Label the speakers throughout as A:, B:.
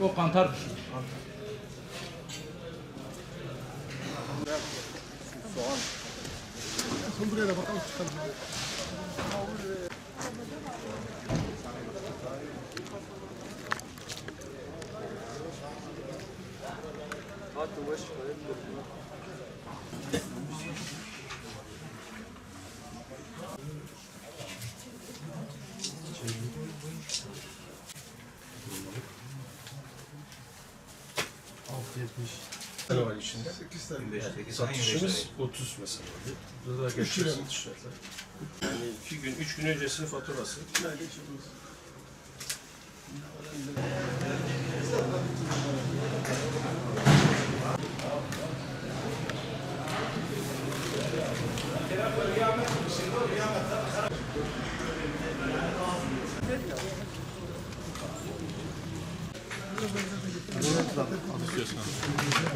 A: O kantar. Kantar. Son buraya da bakalım çıkalım.
B: Hatta başı Altı yetmiş tane var içinde.
C: 8 tane.
B: Satışımız 30 mesela. Burada da geçiyor satışlar. Yani iki gün, üç gün öncesinin faturası.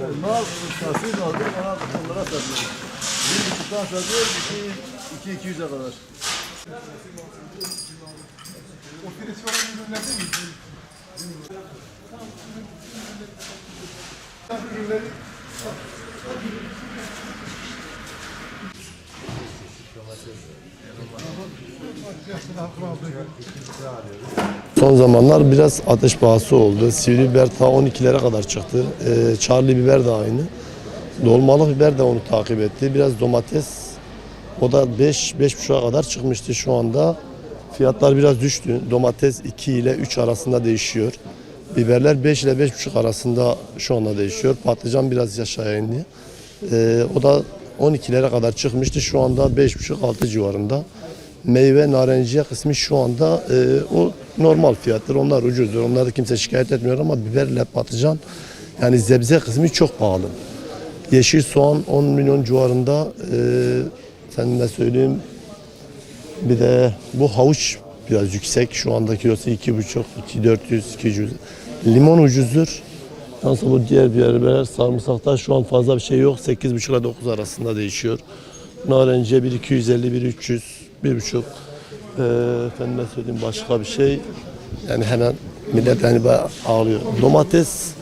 C: Onlar tahsil aldı, ona onlara satıyor. Bir buçuktan satıyor, iki, iki, iki yüze kadar.
D: Son zamanlar biraz ateş pahası oldu. Sivri biber ta 12'lere kadar çıktı. Ee, Charlie biber de aynı. Dolmalık biber de onu takip etti. Biraz domates o da 5 5,5'a kadar çıkmıştı şu anda. Fiyatlar biraz düştü. Domates 2 ile 3 arasında değişiyor. Biberler 5 ile 5,5 arasında şu anda değişiyor. Patlıcan biraz aşağıya indi. Ee, o da 12'lere kadar çıkmıştı. Şu anda 5,5-6 civarında. Meyve, narenciye kısmı şu anda e, o normal fiyattır. Onlar ucuzdur. Onları kimse şikayet etmiyor ama biberle patlıcan yani zebze kısmı çok pahalı. Yeşil soğan 10 milyon civarında. E, sen ne söyleyeyim bir de bu havuç biraz yüksek. Şu anda kilosu 2,5, 2,400, 200. Limon ucuzdur. Yalnız bu diğer biberler sarımsakta şu an fazla bir şey yok. 8,5 ile 9 arasında değişiyor. Narenciye 1 250, 1 300, 1,5. Ee, efendime söyleyeyim başka bir şey. Yani hemen millet hani ağlıyor. Domates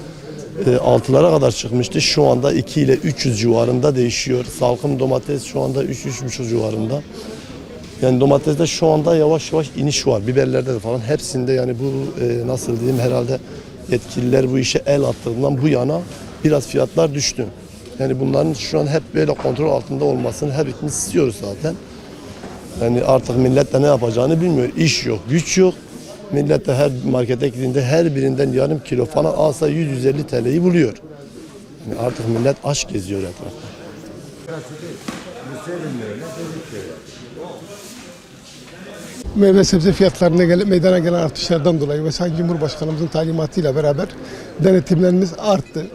D: e, altılara kadar çıkmıştı. Şu anda 2 ile 300 civarında değişiyor. Salkım domates şu anda 3-3,5 civarında. Yani domateste şu anda yavaş yavaş iniş var. Biberlerde de falan hepsinde yani bu e, nasıl diyeyim herhalde yetkililer bu işe el attığından bu yana biraz fiyatlar düştü. Yani bunların şu an hep böyle kontrol altında olmasını hepimiz istiyoruz zaten. Yani artık millet de ne yapacağını bilmiyor. İş yok, güç yok. Millet de her markete gittiğinde her birinden yarım kilo falan alsa 100-150 TL'yi buluyor. Yani artık millet aç geziyor etrafta.
E: meyve sebze fiyatlarına gele, meydana gelen artışlardan dolayı ve Sayın Cumhurbaşkanımızın talimatıyla beraber denetimlerimiz arttı.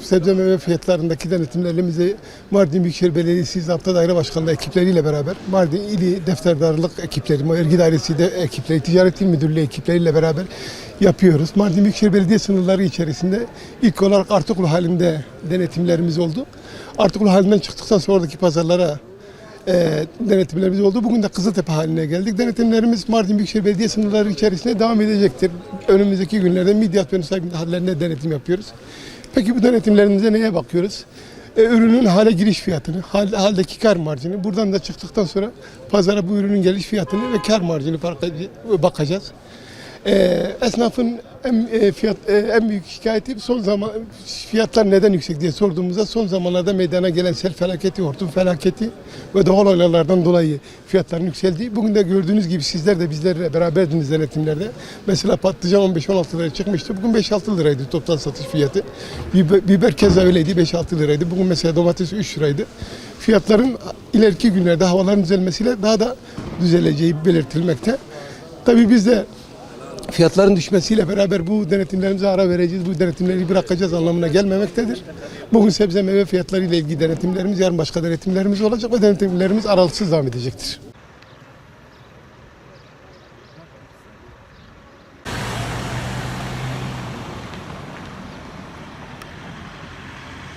E: Sebze meyve fiyatlarındaki denetimlerimizi Mardin Büyükşehir Belediyesi Zapta Daire Başkanlığı ekipleriyle beraber Mardin İli Defterdarlık ekipleri, Vergi Dairesi de ekipleri, Ticaret İl Müdürlüğü ekipleriyle beraber yapıyoruz. Mardin Büyükşehir Belediye sınırları içerisinde ilk olarak Artuklu halinde denetimlerimiz oldu. Artuklu halinden çıktıktan sonraki pazarlara e, denetimlerimiz oldu. Bugün de Kızıltepe haline geldik. Denetimlerimiz Mardin Büyükşehir Belediye sınırları içerisinde devam edecektir. Önümüzdeki günlerde Midyat ve Nusaybin hallerinde denetim yapıyoruz. Peki bu denetimlerimize neye bakıyoruz? E, ürünün hale giriş fiyatını, hal, haldeki kar marjını, buradan da çıktıktan sonra pazara bu ürünün geliş fiyatını ve kar marjını bakacağız. E, esnafın en, e, fiyat, e, en büyük şikayeti son zaman fiyatlar neden yüksek diye sorduğumuzda son zamanlarda meydana gelen sel felaketi, hortum felaketi ve doğal olaylardan dolayı fiyatların yükseldiği. Bugün de gördüğünüz gibi sizler de bizlerle beraberdiniz denetimlerde. Mesela patlıcan 15-16 liraya çıkmıştı. Bugün 5-6 liraydı toptan satış fiyatı. Biber, biber keza öyleydi 5-6 liraydı. Bugün mesela domates 3 liraydı. Fiyatların ileriki günlerde havaların düzelmesiyle daha da düzeleceği belirtilmekte. Tabii biz de fiyatların düşmesiyle beraber bu denetimlerimize ara vereceğiz, bu denetimleri bırakacağız anlamına gelmemektedir. Bugün sebze meyve fiyatları ile ilgili denetimlerimiz, yarın başka denetimlerimiz olacak ve denetimlerimiz aralıksız devam edecektir.